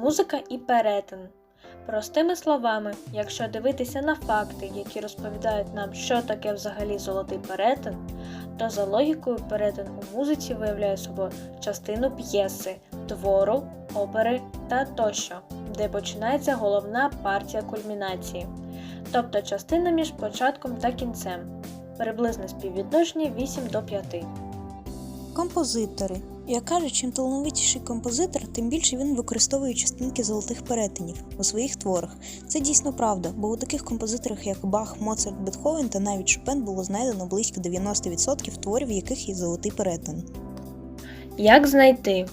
музика і перетин. Простими словами, якщо дивитися на факти, які розповідають нам, що таке взагалі золотий перетин, то за логікою перетин у музиці виявляє собою частину п'єси, твору, опери та тощо, де починається головна партія кульмінації, тобто частина між початком та кінцем, приблизне співвідношення 8 до 5. Композитори. Як кажуть, чим талановитіший композитор, тим більше він використовує частинки золотих перетинів у своїх творах. Це дійсно правда, бо у таких композиторах, як Бах, Моцарт, Бетховен та навіть Шопен було знайдено близько 90% творів, яких є золотий перетин. Як знайти?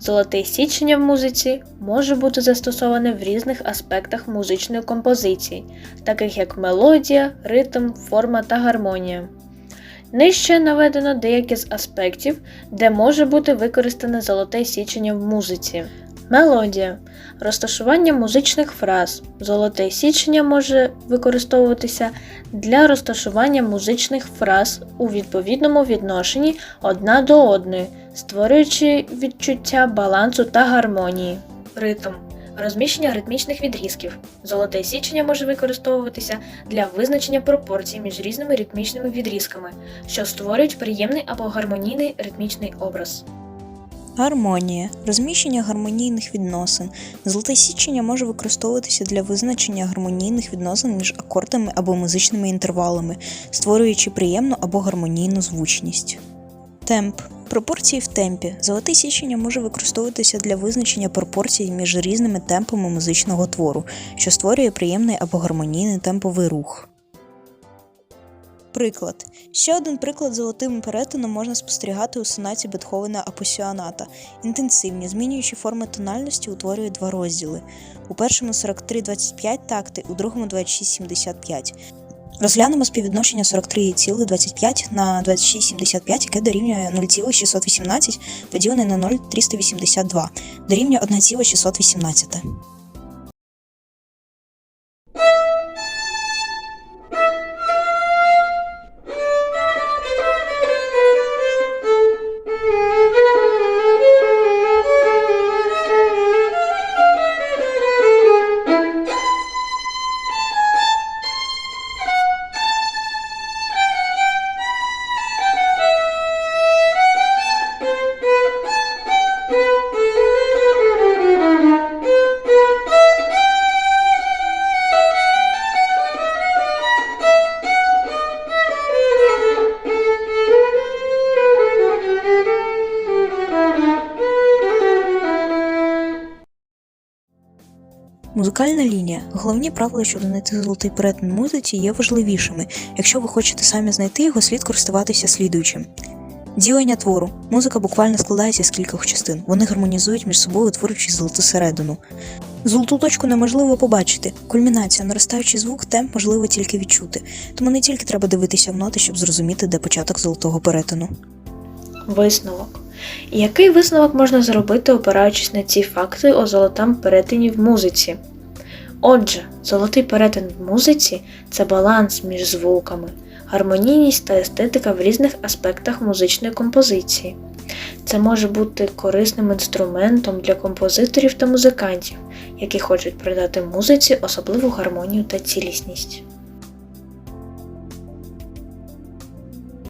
Золоте січення в музиці може бути застосоване в різних аспектах музичної композиції, таких як мелодія, ритм, форма та гармонія. Нижче наведено деякі з аспектів, де може бути використане золоте січення в музиці. Мелодія розташування музичних фраз. Золоте січення може використовуватися для розташування музичних фраз у відповідному відношенні одна до одної, створюючи відчуття балансу та гармонії. Ритм розміщення ритмічних відрізків. Золоте січення може використовуватися для визначення пропорцій між різними ритмічними відрізками, що створюють приємний або гармонійний ритмічний образ. Гармонія розміщення гармонійних відносин. Золоте січення може використовуватися для визначення гармонійних відносин між акордами або музичними інтервалами, створюючи приємну або гармонійну звучність. Темп пропорції в темпі. Золоте січення може використовуватися для визначення пропорцій між різними темпами музичного твору, що створює приємний або гармонійний темповий рух. Приклад. Ще один приклад золотим перетином можна спостерігати у сонаті Бетховена Апосіаната. Інтенсивні, змінюючі форми тональності утворюють два розділи. У першому 43-25 такти, у другому 26-75. Розглянемо співвідношення 43,25 на 26,75, яке дорівнює 0,618, поділене на 0,382, дорівнює 1,618. Музикальна лінія. Головні правила щодо знайти золотий перетин музиці є важливішими. Якщо ви хочете самі знайти його, слід користуватися слідуючим. Ділення твору. Музика буквально складається з кількох частин. Вони гармонізують між собою, утворюючи золоту середину. Золоту точку неможливо побачити. Кульмінація, наростаючий звук, темп можливо тільки відчути. Тому не тільки треба дивитися в ноти, щоб зрозуміти, де початок золотого перетину. Висновок. І Який висновок можна зробити, опираючись на ці факти о золотому перетині в музиці? Отже, золотий перетин в музиці це баланс між звуками, гармонійність та естетика в різних аспектах музичної композиції. Це може бути корисним інструментом для композиторів та музикантів, які хочуть придати музиці особливу гармонію та цілісність.